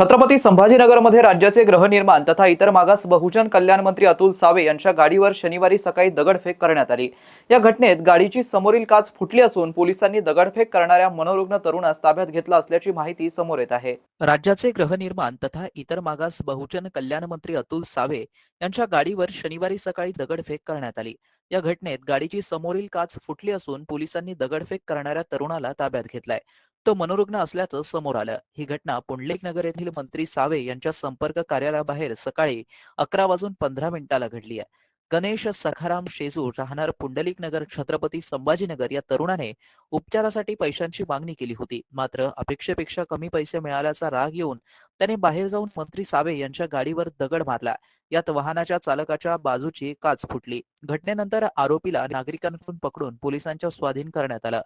छत्रपती संभाजीनगरमध्ये राज्याचे गृहनिर्माण तथा इतर मागास बहुजन कल्याण मंत्री अतुल सावे यांच्या गाडीवर शनिवारी सकाळी दगडफेक करण्यात आली. या घटनेत गाडीची समोरील काच फुटली असून पोलिसांनी दगडफेक करणाऱ्या मनोरुग्ण तरुणास ताब्यात घेतला असल्याची माहिती समोर येत आहे. राज्याचे गृहनिर्माण तथा इतर मागास बहुजन कल्याण मंत्री अतुल सावे यांच्या गाडीवर शनिवारी सकाळी दगडफेक करण्यात आली. या घटनेत गाडीची समोरील काच फुटली असून पोलिसांनी दगडफेक करणाऱ्या तरुणाला ताब्यात घेतलाय. तो मनोरुग्ण असल्याचं समोर आलं. ही घटना पुंडलिक नगर येथील मंत्री सावे यांच्या संपर्क कार्यालयाबाहेर सकाळी अकरा वाजून पंधरा मिनिटाला घडली आहे. गणेश सखाराम शेजूर राहणार पुंडलिक नगर छत्रपती संभाजीनगर या तरुणाने उपचारासाठी पैशांची मागणी केली होती. मात्र अपेक्षेपेक्षा कमी पैसे मिळाल्याचा राग येऊन त्याने बाहेर जाऊन मंत्री सावे यांच्या गाडीवर दगड मारला. यात वाहनाच्या चालकाच्या बाजूची काच फुटली. घटनेनंतर आरोपीला नागरिकांकडून पकडून पोलिसांच्या स्वाधीन करण्यात आलं.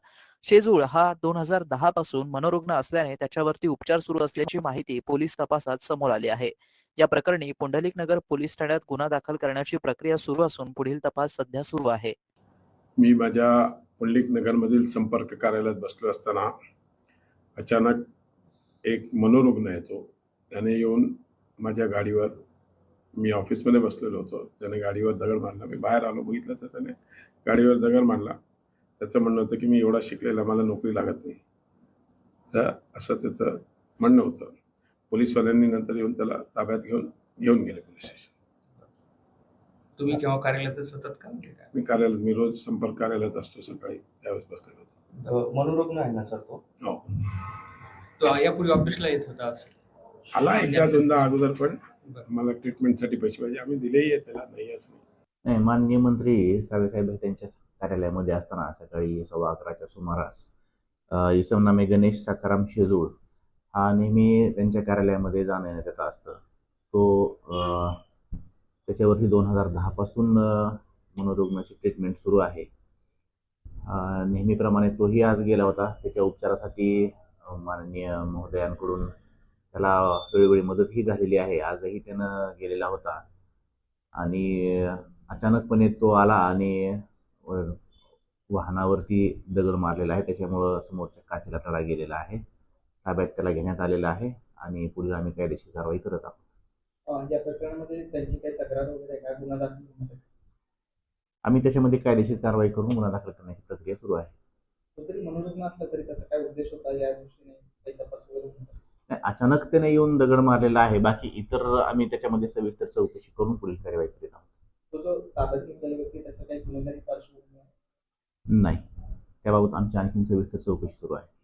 शेजूळ हा दोन हजार दहा पासून मनोरुग्ण असल्याने त्याच्यावरती उपचार सुरू असल्याची माहिती पोलीस तपासात समोर आली आहे. या प्रकरणी पुंडलिक नगर पोलीस ठाण्यात गुन्हा दाखल करण्याची प्रक्रिया सुरू असून पुढील तपास सध्या सुरू आहे. मी माझ्या पुंडलिकनगरमधील संपर्क कार्यालयात बसलो असताना अचानक एक मनोरुग्ण येतो. त्याने येऊन माझ्या गाडीवर मी ऑफिसमध्ये बसलेलो होतो. त्याने गाडीवर दगड मारला. मी बाहेर आलो बघितलं तर त्याने गाडीवर दगड मारला. त्याचं म्हणणं होतं की मी एवढा शिकलेला मला नोकरी लागत नाही. तर असं त्याचं म्हणणं होतं. पोलीसवाल्यांनी नंतर येऊन त्याला ताब्यात घेऊन घेऊन गेले पोलीस स्टेशन. तुम्ही केव्हा कार्यालयातच होतात का म्हणजे काय मी कार्यालयात मी रोज संपर्क कार्यालयात असतो सकाळी त्यावेळेस बसलेलो होतो. मनोरुग्ण आहे ना सर तो? हो. तो यापूर्वी ऑफिसला येत होता असं. आला एकदा दोनदा अगोदर पण. मला ट्रीटमेंटसाठी पैसे पाहिजे. आम्ही दिलेही आहे त्याला नाही असं नाही. माननीय मंत्री साहेब त्यांच्या कार्यालयामध्ये असताना सकाळी सव्वा अकराच्या सुमारास इसम नामे गणेश साखाराम शेजूळ हा नेहमी त्यांच्या कार्यालयामध्ये जाणं येणं त्याचा असतं. तो त्याच्यावरती दोन हजार दहापासून मनोरुग्णाची ट्रीटमेंट सुरू आहे. नेहमीप्रमाणे तोही आज गेला होता. त्याच्या उपचारासाठी माननीय महोदयांकडून त्याला वेळोवेळी मदतही झालेली आहे. आजही त्यानं गेलेला होता. आणि अचानकपणे तो आला आणि वाहनावरती दगड मारलेला आहे. त्याच्यामुळं समोरच्या काचेला तडा गेलेला आहे. ताब्यात त्याला घेण्यात आलेला आहे आणि पुढील आम्ही कायदेशीर कारवाई करत आहोत. अं, या प्रकरणामध्ये त्यांची काही तक्रार वगैरे आहे का गुन्हा दाखल होण्यासाठी? आम्ही त्याच्यामध्ये कायदेशीर कारवाई करून गुन्हा दाखल करण्याची प्रक्रिया सुरू आहे. काय अचानक त्याने येऊन दगड मारलेला आहे. बाकी इतर आम्ही त्याच्यामध्ये सविस्तर चौकशी करून पुढील कार्यवाही करीत आहोत. नाही. त्याबाबत आमची आणखीन सविस्तर चौकशी सुरू आहे.